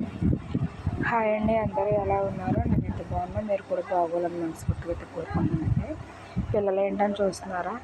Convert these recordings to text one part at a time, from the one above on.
Hi అండి అందరూ ఎలా ఉన్నారు? నేను ఎంత బాగున్నా మీరు కూడా బాగోవాలని మనస్ఫూర్తిగా అయితే కోరుకుంటున్నానండి. పిల్లలు ఏంటని చూస్తున్నారా?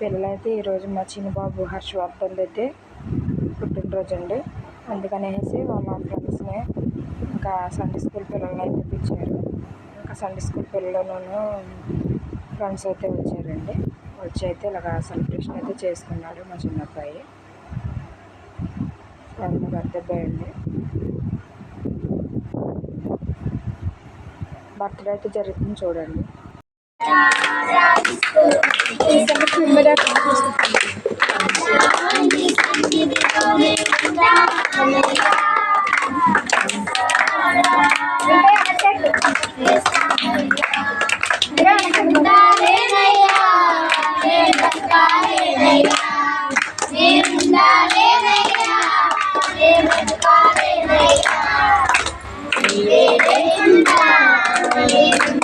పిల్లలైతే ఈరోజు మా చిన్నబాబు హర్షవర్ధన్ అయితే పుట్టినరోజు అండి అందుకనేసి వాళ్ళ ఫ్రెండ్స్ని ఇంకా సండే స్కూల్ పిల్లల్ని అయితే పిలిచారు ఇంకా సండే స్కూల్ పిల్లలను ఫ్రెండ్స్ అయితే వచ్చారండి. వచ్చి అయితే ఇలాగ సెలబ్రేషన్ అయితే చేసుకున్నాడు మా చిన్న అబ్బాయి వాళ్ళ పెద్ద అబ్బాయి అండి. బర్త్డే అయితే జరుగుతుంది చూడండి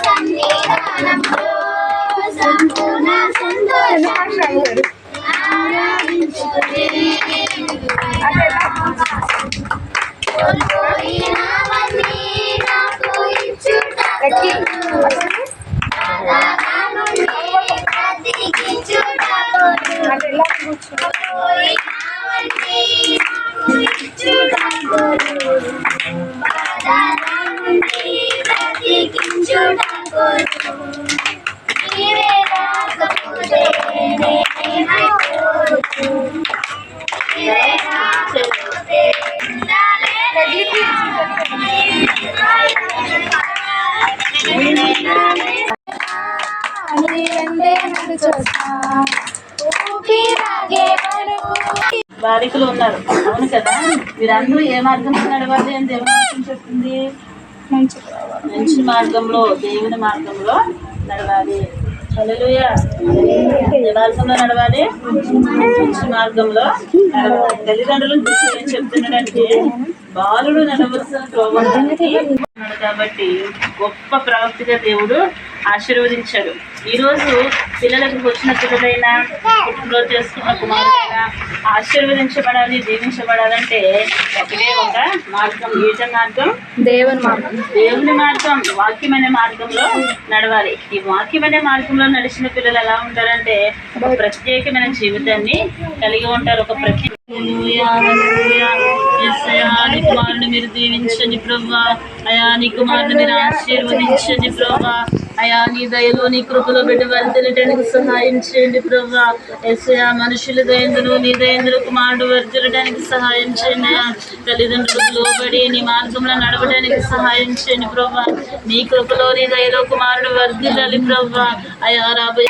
సన్నిధానంలో సంపూర్ణ సంతోషం ఆరాధించుకునే బాలికలు ఉన్నారు. అవును కదా? మీరందరూ ఏ మార్గంలో నడవాలి అని దేవుడు చెప్తుంది మంచి మార్గంలో దేవుని మార్గంలో నడవాలి. హల్లెలూయా. ఏ నడవాలి. మంచి మార్గంలో నడవాలి. తల్లిదండ్రులను చూసి చెప్తున్నాడంటే బాలుడు నడవలసిన కాబట్టి గొప్ప ప్రవక్తిగా దేవుడు ఆశీర్వదించాడు. ఈ రోజు పిల్లలకు వచ్చిన పిల్లలైనా పుట్టినరోజు చేసుకున్న కుమారులైనా ఆశీర్వదించబడాలి దీవించబడాలంటే ఒకటే ఒక మార్గం ఈట మార్గం. దేవుని మార్గం. దేవుని మార్గం వాక్యం అనే మార్గంలో నడవాలి. ఈ వాక్యం అనే మార్గంలో నడిచిన పిల్లలు ఎలా ఉంటారంటే ఒక ప్రత్యేకమైన జీవితాన్ని కలిగి ఉంటారు. ఒక ప్రత్యేక హల్లెలూయా, హల్లెలూయా. యేసయ్యా, నీ కుమారుని మీరు దీవించండి ప్రభా. అయా నీ కుమారుని మీరు ఆశీర్వదించండి ప్రభా. అయా నీ దయలో నీ కృపలో బిడ్డ వర్ధిల్లటానికి సహాయం చేయండి ప్రభా. ఎస్ఐా మనుషుల దయందులు నీ దయందులు కుమారుడు వర్ధిల్లడానికి సహాయం చేయండి అయ్యా తల్లిదండ్రులకు లోబడి నీ మార్గంలో నడవడానికి సహాయం చేయండి ప్రభా. నీ కృపలో నీ దయలో కుమారుడు వర్ధిల్లాలి ప్రభా. అయా రాబోయే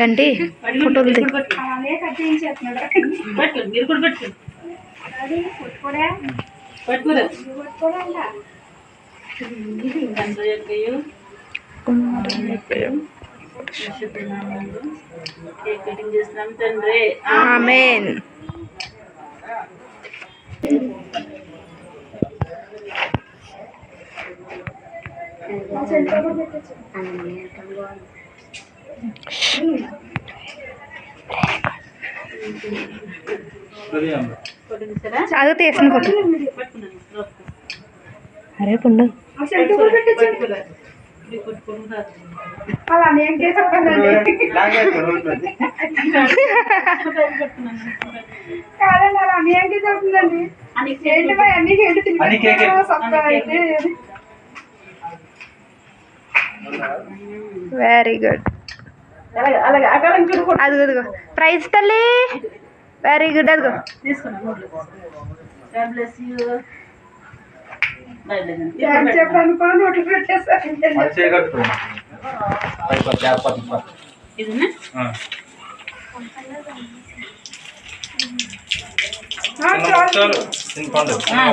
పెట్టండి ఫోటోలు ఆమెన్. అన్ని మీరు కూడా పట్టు పట్టుకురా తండ్రి యొక్కయు పరిశుద్ధ నామములో కేక్ కటింగ్ చేస్తున్నాం తండ్రి ఆమెన్ కొట్టించారా అది తీసిన ఫోటో. పట్టుకున్నాను అరే పుండు. అని కేకే వెరీ గుడ్ అదిగో అదిగో. ప్రైజ్ తల్లి. వెరీ గుడ్ అదిగో.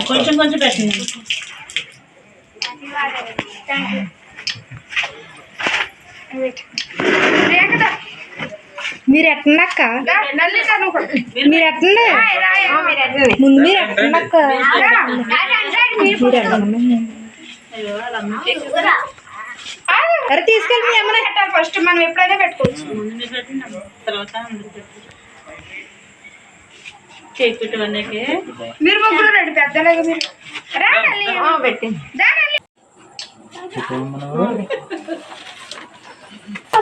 కొంచెం కొంచెం పెట్టండి. మీరు ఎట్టనక్క మీరు ఎట్టండి ముందు మీరు ఎట్టనక్క అరే తీసుకెళ్ళి మీ అమ్మనే. పెట్టాలి ఫస్ట్ మనం ఎప్పుడైనా పెట్టుకోవచ్చు ముందు మీరు పెట్టండి పెట్టండి. ముగ్గురు రండి పెద్దలాగా మీరు రా